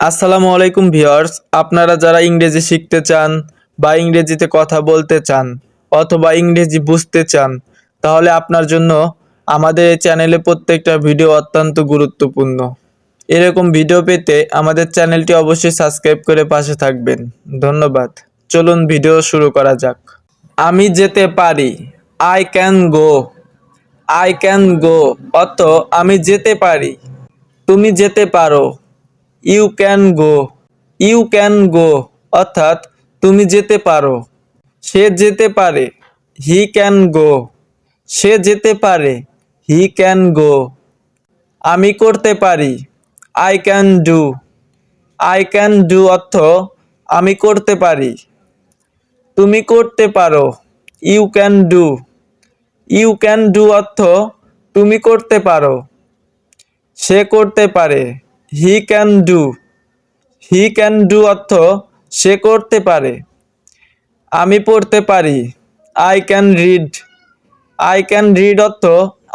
আসসালামু আলাইকুম ভিউয়ার্স, আপনারা যারা ইংরেজি শিখতে চান বা ইংরেজিতে কথা বলতে চান অথবা ইংরেজি বুঝতে চান, তাহলে আপনার জন্য আমাদের এই চ্যানেলে প্রত্যেকটা ভিডিও অত্যন্ত গুরুত্বপূর্ণ। এরকম ভিডিও পেতে আমাদের চ্যানেলটি অবশ্যই সাবস্ক্রাইব করে পাশে থাকবেন। ধন্যবাদ। চলুন ভিডিও শুরু করা যাক। আমি যেতে পারি। I can go I can go অর্থ, আমি যেতে পারি। তুমি যেতে পারো। You can go. You can go. অর্থাৎ তুমি যেতে পারো। সে যেতে পারে। হি ক্যান গো। সে যেতে পারে। He can go. আমি করতে পারি। I can do. I can do অর্থ আমি করতে পারি। তুমি করতে পারো। You can do. You can do অর্থ তুমি করতে পারো। সে করতে পারে। He can do he can do অর্থ সে করতে পারে। আমি পড়তে পারি। I can read I can read অর্থ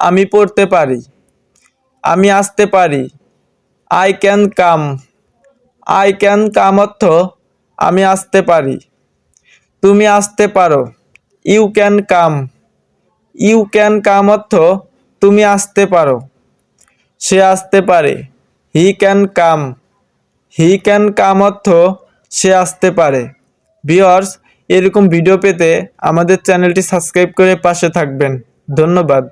আমি পড়তে পারি। আমি আসতে পারি। I can come I can come অর্থ আমি আসতে পারি। তুমি আসতে পারো। You can come you can come অর্থ তুমি আসতে পারো। সে আসতে পারে। He can come he can come অর্থ সে আসতে পারে। ভিওর্স এরকম ভিডিও পেতে আমাদের চ্যানেলটি সাবস্ক্রাইব করে পাশে থাকবেন। ধন্যবাদ।